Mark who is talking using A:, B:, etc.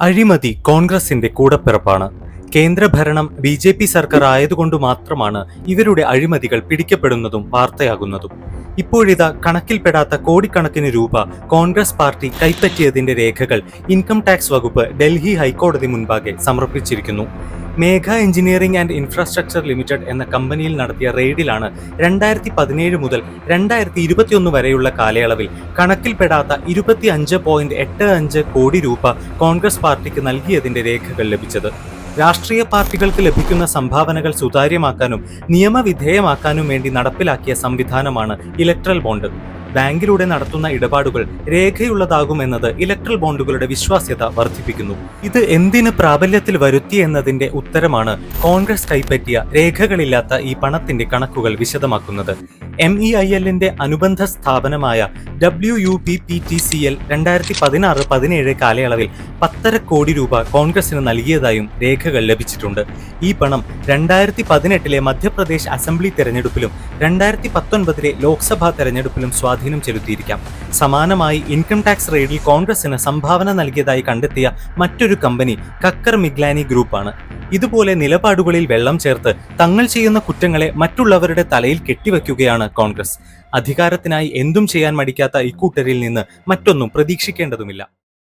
A: അഴിമതി കോൺഗ്രസിന്റെ കൂടപ്പിറപ്പാണ് കേന്ദ്രഭരണം ബി ജെ പി സർക്കാർ ആയതുകൊണ്ട് മാത്രമാണ് ഇവരുടെ അഴിമതികൾ പിടിക്കപ്പെടുന്നതും വാർത്തയാകുന്നതും. ഇപ്പോഴിതാ കണക്കിൽപ്പെടാത്ത കോടിക്കണക്കിന് രൂപ കോൺഗ്രസ് പാർട്ടി കൈപ്പറ്റിയതിന്റെ രേഖകൾ ഇൻകം ടാക്സ് വകുപ്പ് ഡൽഹി ഹൈക്കോടതി മുൻപാകെ സമർപ്പിച്ചിരിക്കുന്നു. Megha engineering and infrastructure limited എന്ന കമ്പനിയിൽ നടത്തിയ റെയ്ഡിലാണ് രണ്ടായിരത്തി പതിനേഴ് മുതൽ രണ്ടായിരത്തി ഇരുപത്തിയൊന്ന് വരെയുള്ള കാലയളവിൽ കണക്കിൽപ്പെടാത്ത ഇരുപത്തി അഞ്ച് പോയിന്റ് എട്ട് അഞ്ച് കോടി രൂപ കോൺഗ്രസ് പാർട്ടിക്ക് നൽകിയതിന്റെ രേഖകൾ ലഭിച്ചത്. രാഷ്ട്രീയ പാർട്ടികൾക്ക് ലഭിക്കുന്ന സംഭാവനകൾ സുതാര്യമാക്കാനും നിയമവിധേയമാക്കാനും വേണ്ടി നടപ്പിലാക്കിയ സംവിധാനമാണ് ഇലക്ട്രൽ ബോണ്ട്. ബാങ്കിലൂടെ നടത്തുന്ന ഇടപാടുകൾ രേഖയുള്ളതാകുമെന്നത് ഇലക്ട്രൽ ബോണ്ടുകളുടെ വിശ്വാസ്യത വർദ്ധിപ്പിക്കുന്നു. ഇത് എന്തിന് പ്രാബല്യത്തിൽ വരുത്തി എന്നതിന്റെ ഉത്തരമാണ് കോൺഗ്രസ് കൈപ്പറ്റിയ രേഖകളില്ലാത്ത ഈ പണത്തിന്റെ കണക്കുകൾ വിശദമാക്കുന്നത്. എം ഇ ഐ എല്ലിന്റെ അനുബന്ധ സ്ഥാപനമായ W U P P T C L രണ്ടായിരത്തി പതിനാറ് പതിനേഴ് കാലയളവിൽ പത്തര കോടി രൂപ കോൺഗ്രസിന് നൽകിയതായും രേഖകൾ ലഭിച്ചിട്ടുണ്ട്. ഈ പണം രണ്ടായിരത്തി പതിനെട്ടിലെ മധ്യപ്രദേശ് അസംബ്ലി തെരഞ്ഞെടുപ്പിലും രണ്ടായിരത്തി പത്തൊൻപതിലെ ലോക്സഭാ തെരഞ്ഞെടുപ്പിലും സ്വാധീനം ചെലുത്തിയിരിക്കാം. സമാനമായി ഇൻകം ടാക്സ് റെയ്ഡിൽ കോൺഗ്രസിന് സംഭാവന നൽകിയതായി കണ്ടെത്തിയ മറ്റൊരു കമ്പനി കക്കർ മിഗ്ലാനി ഗ്രൂപ്പാണ്. ഇതുപോലെ നിലപാടുകളിൽ വെള്ളം ചേർത്ത് തങ്ങൾ ചെയ്യുന്ന കുറ്റങ്ങളെ മറ്റുള്ളവരുടെ തലയിൽ കെട്ടിവെക്കുകയാണ് കോൺഗ്രസ്. അധികാരത്തിനായി എന്തും ചെയ്യാൻ മടിക്കാത്ത ഇക്കൂട്ടരിൽ നിന്ന് മറ്റൊന്നും പ്രതീക്ഷിക്കേണ്ടതുമില്ല.